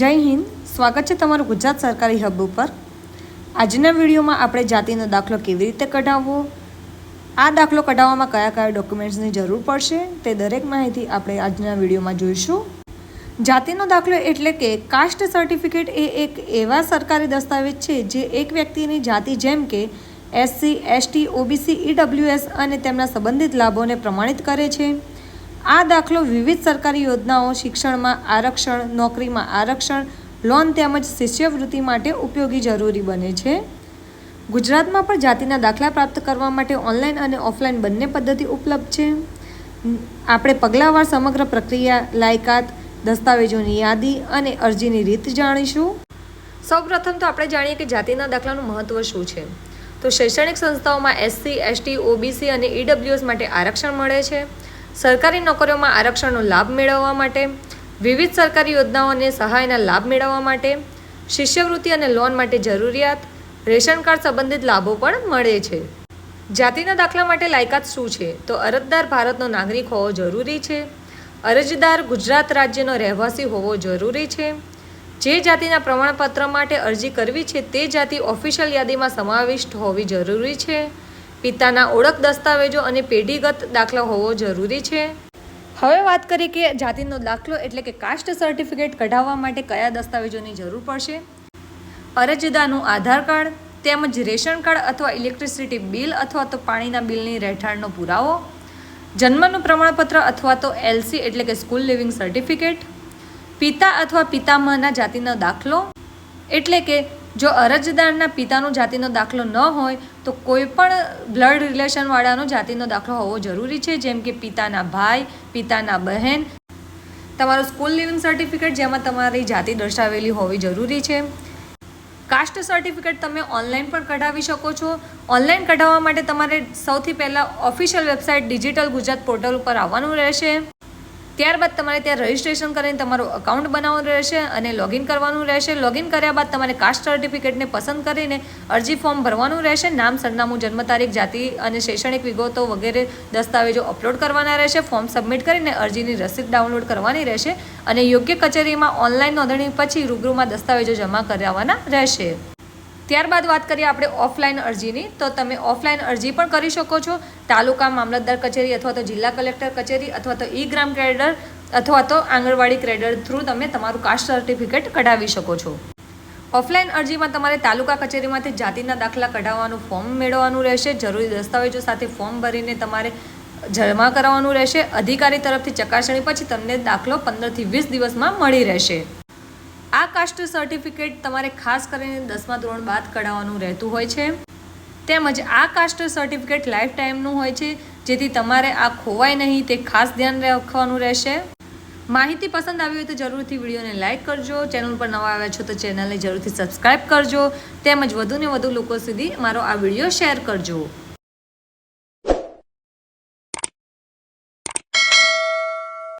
જય હિન્દ. સ્વાગત છે તમારું ગુજરાત સરકારી હબ ઉપર. આજના વિડીયોમાં આપણે જાતિનો દાખલો કેવી રીતે કઢાવવો? આ દાખલો કઢાવવામાં કયા કયા ડોક્યુમેન્ટ્સની જરૂર પડશે તે દરેક માહિતી આપણે આજના વિડીયોમાં જોઈશું. જાતિનો દાખલો એટલે કે કાસ્ટ સર્ટિફિકેટ એ એક એવા સરકારી દસ્તાવેજ છે જે એક વ્યક્તિની જાતિ જેમ કે એસસી, એસટી, ઓબીસી, ઈડબ્લ્યુએસ અને તેમના સંબંધિત લાભોને પ્રમાણિત કરે છે. આ દાખલો વિવિધ સરકારી યોજનાઓ, શિક્ષણમાં આરક્ષણ, નોકરીમાં આરક્ષણ, લોન તેમજ શિષ્યવૃત્તિ માટે ઉપયોગી જરૂરી બને છે. ગુજરાતમાં પણ જાતિના દાખલા પ્રાપ્ત કરવા માટે ઓનલાઈન અને ઓફલાઈન બંને પદ્ધતિ ઉપલબ્ધ છે. આપણે પગલાવાર સમગ્ર પ્રક્રિયા, લાયકાત, દસ્તાવેજોની યાદી અને અરજીની રીત જાણીશું. સૌપ્રથમ તો આપણે જાણીએ કે જાતિના દાખલાનું મહત્ત્વ શું છે. તો શૈક્ષણિક સંસ્થાઓમાં એસસી, એસટી, ઓબીસી અને ઈડબ્લ્યુએસ માટે આરક્ષણ મળે છે. સરકારી નોકરીઓમાં આરક્ષણનો લાભ મેળવવા માટે, વિવિધ સરકારી યોજનાઓને સહાયના લાભ મેળવવા માટે, શિષ્યવૃત્તિ અને લોન માટે જરૂરિયાત, રેશન કાર્ડ સંબંધિત લાભો પણ મળે છે. જાતિના દાખલા માટે લાયકાત શું છે? તો અરજદાર ભારતનો નાગરિક હોવો જરૂરી છે. અરજદાર ગુજરાત રાજ્યનો રહેવાસી હોવો જરૂરી છે. જે જાતિના પ્રમાણપત્ર માટે અરજી કરવી છે તે જાતિ ઓફિશિયલ યાદીમાં સમાવિષ્ટ હોવી જરૂરી છે. પિતાના ઓળખ દસ્તાવેજો અને પેઢીગત દાખલો હોવો જરૂરી છે. હવે વાત કરીએ કે જાતિનો દાખલો એટલે કે કાસ્ટ સર્ટિફિકેટ કઢાવવા માટે કયા દસ્તાવેજોની જરૂર પડશે? અરજદારનું આધાર કાર્ડ, તેમજ રેશન કાર્ડ અથવા ઇલેક્ટ્રિસિટી બિલ અથવા તો પાણીના બિલની રહેઠાણનો પુરાવો, જન્મનું પ્રમાણપત્ર અથવા તો એલસી એટલે કે સ્કૂલ લિવિંગ સર્ટિફિકેટ, પિતા અથવા પિતામહના જાતિનો દાખલો, એટલે કે જો અરજદારના પિતાનો જાતિનો દાખલો ન હોય, તો કોઈ પણ બ્લડ રિલેશનવાળાનો જાતિનો દાખલો હોવો જરૂરી છે, જેમ કે પિતાના ભાઈ, પિતાના બહેન. તમારું સ્કૂલ લિવિંગ સર્ટિફિકેટ જેમાં તમારી જાતિ દર્શાવેલી હોવી જરૂરી છે. કાસ્ટ સર્ટિફિકેટ તમે ઓનલાઈન પણ કઢાવી શકો છો. ઓનલાઈન કઢાવવા માટે તમારે સૌથી પહેલાં official website digital Gujarat portal ઉપર આવવાનું રહેશે. ત્યારબાદ તમારે ત્યાં રજિસ્ટ્રેશન કરીને તમારું અકાઉન્ટ બનાવવાનું રહેશે અને લોગિન કરવાનું રહેશે. લોગિન કર્યા બાદ તમારે કાસ્ટ સર્ટિફિકેટને પસંદ કરીને અરજી ફોર્મ ભરવાનું રહેશે. નામ, સરનામું, જન્મ તારીખ, જાતિ અને શૈક્ષણિક વિગતો વગેરે દસ્તાવેજો અપલોડ કરવાના રહેશે. ફોર્મ સબમિટ કરીને અરજીની રસીદ ડાઉનલોડ કરવાની રહેશે અને યોગ્ય કચેરીમાં ઓનલાઈન નોંધણી પછી રૂબરૂમાં દસ્તાવેજો જમા કરાવવાના રહેશે. ત્યારબાદ વાત કરીએ આપણે ઓફલાઈન અરજીની. તો તમે ઓફલાઈન અરજી પણ કરી શકો છો. તાલુકા મામલતદાર કચેરી અથવા તો જિલ્લા કલેક્ટર કચેરી અથવા તો ઈ ગ્રામ ક્રેડર અથવા તો આંગણવાડી ક્રેડર થ્રુ તમે તમારું કાસ્ટ સર્ટિફિકેટ કઢાવી શકો છો. ઓફલાઈન અરજીમાં તમારે તાલુકા કચેરીમાંથી જાતિના દાખલા કઢાવવાનું ફોર્મ મેળવવાનું રહેશે. જરૂરી દસ્તાવેજો સાથે ફોર્મ ભરીને તમારે જમા કરાવવાનું રહેશે. અધિકારી તરફથી ચકાસણી પછી તમને દાખલો પંદરથી વીસ દિવસમાં મળી રહેશે. આ કાસ્ટ સર્ટિફિકેટ તમારે ખાસ કરીને દસમા ધોરણ બાદ કઢાવવાનું રહેતું હોય છે. તેમજ આ કાસ્ટ સર્ટિફિકેટ લાઈફ ટાઈમનું હોય છે, જેથી તમારે આ ખોવાય નહીં, તે ખાસ ધ્યાન રાખવાનું રહેશે. માહિતી પસંદ આવી હોય તો જરૂરથી વિડીયોને લાઇક કરજો, ચેનલ પર નવા આવ્યા છો તો ચેનલને જરૂરથી સબસ્ક્રાઈબ કરજો, તેમજ વધુને વધુ લોકો સુધી મારો આ વીડિયો શેર કરજો.